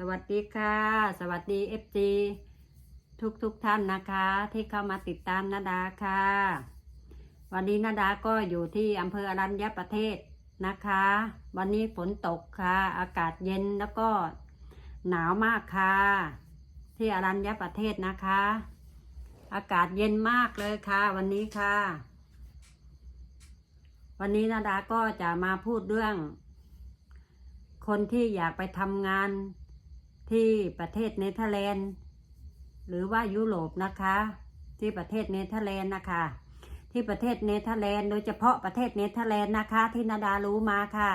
สวัสดีค่ะ สวัสดีเอฟซีทุกทุกท่านนะคะ ที่เข้ามาติดตามนาดาค่ะ วันนี้นาดาก็อยู่ที่อำเภออรัญญประเทศนะคะ วันนี้ฝนตกค่ะ อากาศเย็นแล้วก็หนาวมากค่ะ ที่อรัญญประเทศนะคะ อากาศเย็นมากเลยค่ะ วันนี้ค่ะ วันนี้นาดาก็จะมาพูดเรื่อง คนที่อยากไปทำงาน ที่ประเทศเนเธอร์แลนด์ หรือว่ายุโรปนะคะ ที่ประเทศเนเธอร์แลนด์นะคะ ที่ประเทศเนเธอร์แลนด์โดยเฉพาะประเทศเนเธอร์แลนด์นะคะ ที่นาดารู้มาค่ะ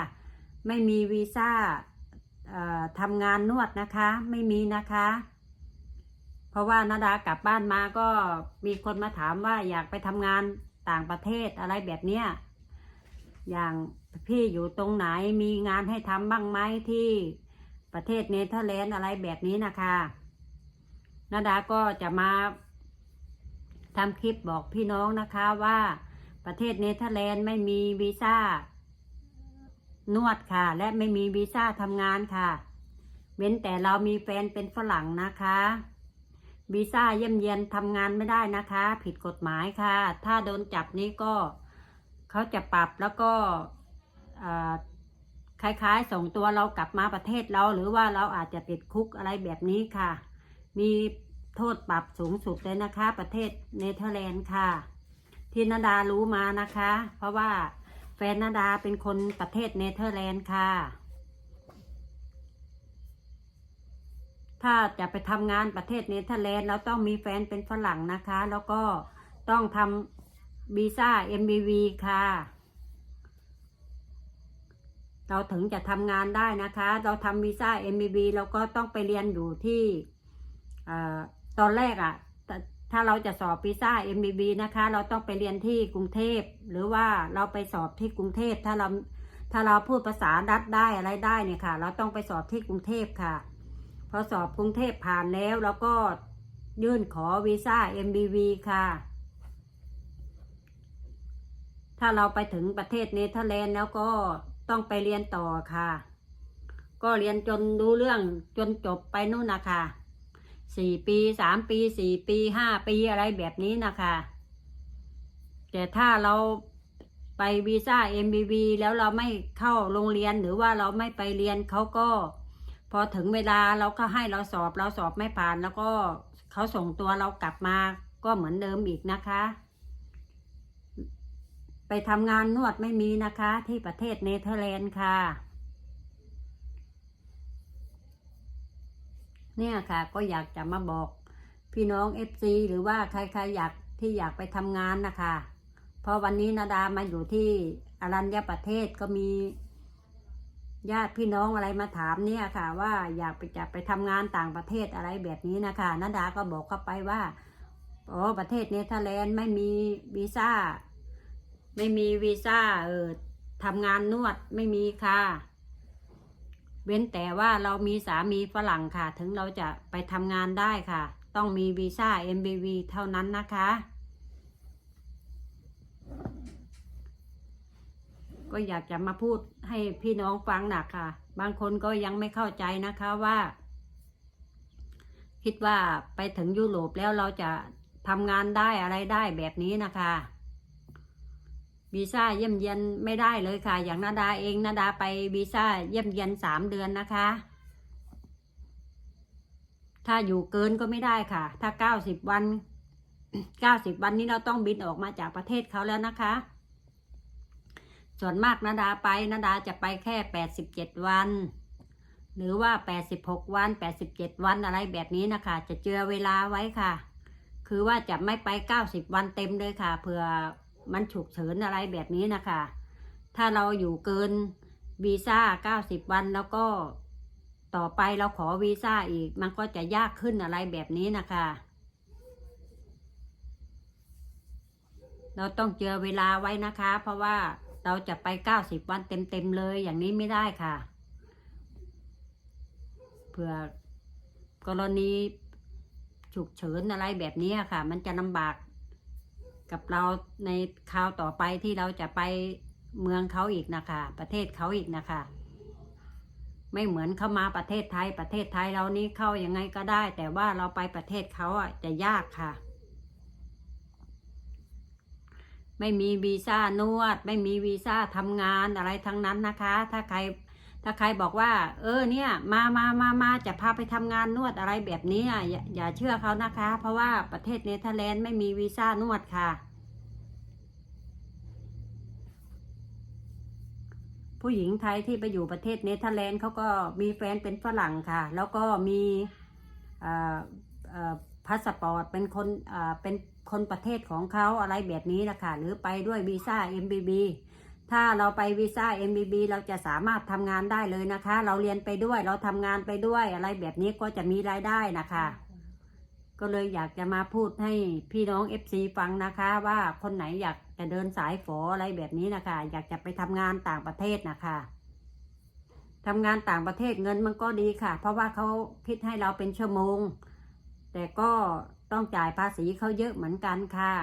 ไม่มีวีซ่าทำงานนวดนะคะ ไม่มีนะคะ เพราะว่านาดากลับบ้านมาก็มีคนมาถามว่าอยากไปทำงานต่างประเทศอะไรแบบเนี้ยอย่างพี่อยู่ตรงไหนมีงานให้ทำบ้างไหมที่ ประเทศเนเธอร์แลนด์อะไรแบบนี้นะคะนาดาก็จะมาทำคลิปบอกพี่น้องนะคะว่าประเทศเนเธอร์แลนด์ไม่มีวีซ่านวดค่ะ และไม่มีวีซ่าทำงานค่ะ เว้นแต่เรามีแฟนเป็นฝรั่งนะคะวีซ่าเยี่ยมเยียนทำงานไม่ได้นะคะ ผิดกฎหมายค่ะ ถ้าโดนจับนี้ก็เขาจะปรับแล้วก็อ่อ คล้ายๆ ส่งตัวเรากลับมาประเทศเราหรือว่าเราอาจจะติดคุกอะไรแบบนี้ค่ะ มีโทษปรับสูงสุดเลยนะคะ ประเทศเนเธอร์แลนด์ค่ะ ที่นาดารู้มานะคะ เพราะว่าแฟนนาดาเป็นคนประเทศเนเธอร์แลนด์ค่ะ ถ้าจะไปทำงานประเทศเนเธอร์แลนด์เราต้องมีแฟนเป็นฝรั่งนะคะ แล้วก็ต้องทำวีซ่า MBV ค่ะ เราถึงจะทำงานได้นะคะ เราทำวีซ่า MBV เราก็ต้องไปเรียนอยู่ที่ตอนแรกอะ่ะถ้าเราจะสอบวีซ่า MBV นะคะ เราต้องไปเรียนที่กรุงเทพ หรือว่าเราไปสอบที่กรุงเทพ ถ้าเราถ้าเราพูดภาษาดัตได้อะไรได้เนี่ยค่ะ เราต้องไปสอบที่กรุงเทพค่ะ พอสอบกรุงเทพผ่านแล้วเราก็ยื่นขอวีซ่า MBV ค่ะ ถ้าเราไปถึงประเทศเนเธอร์แลนด์แล้วก็ ต้องไปเรียนต่อค่ะ ก็เรียนจนรู้เรื่องจนจบไปนู่นนะคะสี่ปีสามปีสี่ปีห้าปีอะไรแบบนี้นะคะแต่ถ้าเราไปวีซ่า MBV แล้วเราไม่เข้าโรงเรียนหรือว่าเราไม่ไปเรียนเขาก็ พอถึงเวลาเราก็ให้เราสอบเราสอบไม่ผ่าน แล้วก็เขาส่งตัวเรากลับมาก็เหมือนเดิมอีกนะคะ ไปทำงานนวดไม่มีนะคะ ที่ประเทศเนเธอร์แลนด์ค่ะ เนี่ยค่ะก็อยากจะมาบอกพี่น้องเอฟซีหรือว่าใครๆอยากที่อยากไปทำงานนะคะเพราะวันนี้นาดามาอยู่ที่อรัญญประเทศก็มี ญาติพี่น้องอะไรมาถามเนี่ยค่ะ ว่าอยากไปจะไปทำงานต่างประเทศอะไรแบบนี้นะคะนาดาก็บอกเข้าไปว่าอ๋อประเทศเนเธอร์แลนด์ไม่มีวีซ่า ไม่มีวีซ่าเออทำงานนวดไม่มีค่ะ เว้นแต่ว่าเรามีสามีฝรั่งค่ะ ถึงเราจะไปทำงานได้ค่ะ ต้องมีวีซ่า MBV เท่านั้นนะคะ ก็อยากจะมาพูดให้พี่น้องฟังนะค่ะ บางคนก็ยังไม่เข้าใจนะคะว่า คิดว่าไปถึงยุโรปแล้วเราจะทำงานได้อะไรได้แบบนี้นะคะ วีซ่าเยี่ยมเยียนไม่ได้เลยค่ะ อย่างนาดาเองนาดาไปวีซ่าเยี่ยมเยียนสามเดือนนะคะ ถ้าอยู่เกินก็ไม่ได้ค่ะ ถ้าเก้าสิบวันเก้าสิบวันนี้เราต้องบินออกมาจากประเทศเขาแล้วนะคะ ส่วนมากนาดาไปนาดาจะไปแค่แปดสิบเจ็ดวัน หรือว่าแปดสิบหกวันแปดสิบเจ็ดวันอะไรแบบนี้นะคะ จะเจือเวลาไว้ค่ะ คือว่าจะไม่ไปเก้าสิบวันเต็มเลยค่ะเผื่อ มันฉุกเฉินอะไรแบบนี้นะคะ ถ้าเราอยู่เกินวีซ่า 90 วันแล้วก็ต่อไปเราขอวีซ่าอีก มันก็จะยากขึ้นอะไรแบบนี้นะคะ เราต้องเจอเวลาไว้นะคะ เพราะว่าเราจะไป 90 วันเต็มๆเลยอย่างนี้ไม่ได้ค่ะ เผื่อกรณีฉุกเฉินอะไรแบบนี้ค่ะ มันจะลำบาก กับเราในคราวต่อไปที่เราจะไปเมืองเขาอีกนะคะ ประเทศเขาอีกนะคะ ไม่เหมือนเข้ามาประเทศไทย ประเทศไทยเรานี่เข้ายังไงก็ได้ แต่ว่าเราไปประเทศเขาอะจะยากค่ะ ไม่มีวีซ่านวด ไม่มีวีซ่าทำงานอะไรทั้งนั้นนะคะ ถ้าใคร ถ้าใครบอกว่า เออเนี่ย มามามามาจะพาไปทำงานนวดอะไรแบบนี้อะอย่าเชื่อเขานะคะ เพราะว่าประเทศเนเธอร์แลนด์ไม่มีวีซ่านวดค่ะ ผู้หญิงไทยที่ไปอยู่ประเทศเนเธอร์แลนด์เขาก็มีแฟนเป็นฝรั่งค่ะ แล้วก็มีพาสปอร์ตเป็นคนเอ่อเป็นคนประเทศของเขาอะไรแบบนี้นะคะหรือไปด้วยวีซ่า MBB ถ้าเราไปวีซ่า MBB เราจะสามารถทำงานได้เลยนะคะ เราเรียนไปด้วยเราทำงานไปด้วยอะไรแบบนี้ก็จะมีรายได้นะคะ ก็เลยอยากจะมาพูดให้พี่น้อง FC ฟังนะคะ ว่าคนไหนอยากจะเดินสายฝออะไรแบบนี้นะคะ อยากจะไปทำงานต่างประเทศนะคะทำงานต่างประเทศเงินมันก็ดีค่ะ เพราะว่าเขาคิดให้เราเป็นชั่วโมง แต่ก็ต้องจ่ายภาษีเขาเยอะเหมือนกันค่ะ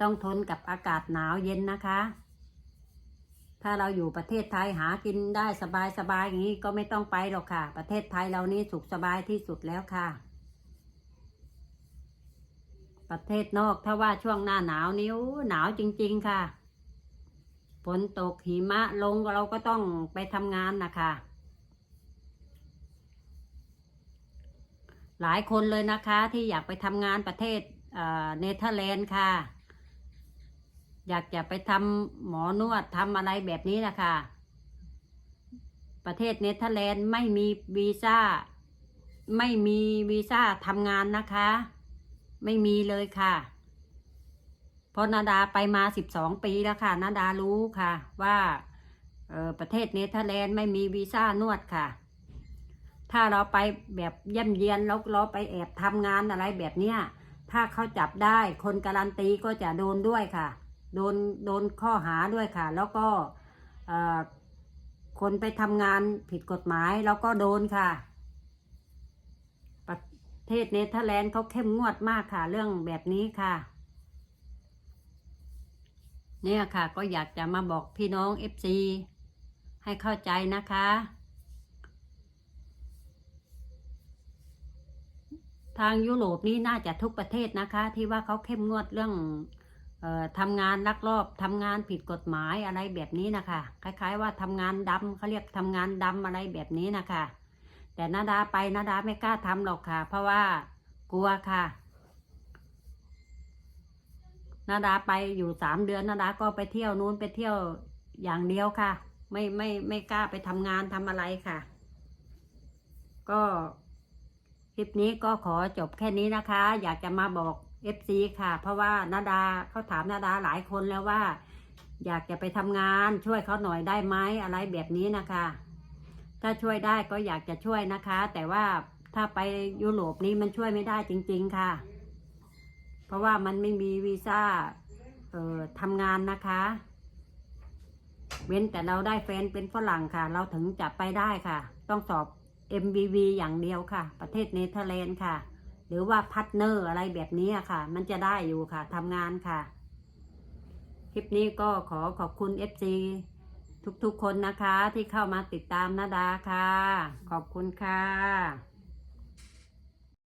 ต้องทนกับอากาศหนาวเย็นนะคะ ถ้าเราอยู่ประเทศไทยหากินได้สบายสบายอย่างนี้ก็ไม่ต้องไปหรอกค่ะ ประเทศไทยเรานี่สุขสบายที่สุดแล้วค่ะ ประเทศนอกถ้าว่าช่วงหน้าหนาวนิ้วหนาวจริง ๆค่ะฝนตกหิมะลงเราก็ต้องไปทำงานนะคะหลายคนเลยนะคะที่อยากไปทำงานประเทศเอ่อเนเธอร์แลนด์ค่ะ อยากจะไปทำหมอนวดทำอะไรแบบนี้นะคะ ประเทศเนเธอร์แลนด์ไม่มีวีซ่า ไม่มีวีซ่าทำงานนะคะ ไม่มีเลยค่ะเพราะนาดาไปมาสิบสองปีแล้วค่ะ นาดารู้ค่ะ ว่าออประเทศเนเธอร์แลนด์ไม่มีวีซ่านวดค่ะ ถ้าเราไปแบบเยี่ยมเยียนแล้วเราไปแอบทำงานอะไรแบบเนี้ยถ้าเขาจับได้คนการันตีก็จะโดนด้วยค่ะ โดนโดนข้อหาด้วยค่ะ แล้วก็คนไปทำงานผิดกฎหมายแล้วก็โดนค่ะ ประเทศเนเธอร์แลนด์เขาเข้มงวดมากค่ะ เรื่องแบบนี้ค่ะ เนี่ยค่ะก็อยากจะมาบอกพี่น้องเอฟซีให้เข้าใจนะคะ ทางยุโรปนี่น่าจะทุกประเทศนะคะ ที่ว่าเขาเข้มงวดเรื่อง ทำงานลักลอบทำงานผิดกฎหมายอะไรแบบนี้นะคะคล้าย ๆ ว่าทำงานดำเขาเรียกทำงานดำอะไรแบบนี้นะคะแต่นาดาไปนาดาไม่กล้าทำหรอกค่ะ เพราะว่ากลัวค่ะ นาดาไปอยู่สามเดือนนาดาก็ไปเที่ยวนู้นไปเที่ยวอย่างเดียวค่ะ ไม่ไม่ไม่กล้าไปทำงานทำอะไรค่ะ ก็คลิปนี้ก็ขอจบแค่นี้นะคะ อยากจะมาบอก FC ค่ะ เพราะว่านาดาเขาถามนาดาหลายคนแล้วว่า อยากจะไปทำงานช่วยเขาหน่อยได้ไหมอะไรแบบนี้นะคะ ถ้าช่วยได้ก็อยากจะช่วยนะคะ แต่ว่าถ้าไปยุโรปนี้มันช่วยไม่ได้จริง ๆค่ะ เพราะว่ามันไม่มีวีซ่าเอ่อทำงานนะคะ เว้นแต่เราได้แฟนเป็นฝรั่งค่ะ เราถึงจะไปได้ค่ะ ต้องสอบ MBV อย่างเดียวค่ะ ประเทศเนเธอร์แลนด์ค่ะ หรือว่าพัทเนอร์อะไรแบบนี้ค่ะ มันจะได้อยู่ค่ะทำงานค่ะ คลิปนี้ก็ขอขอบคุณ FC ทุกๆคนนะคะที่เข้ามาติดตามนาดาค่ะ ขอบคุณค่ะ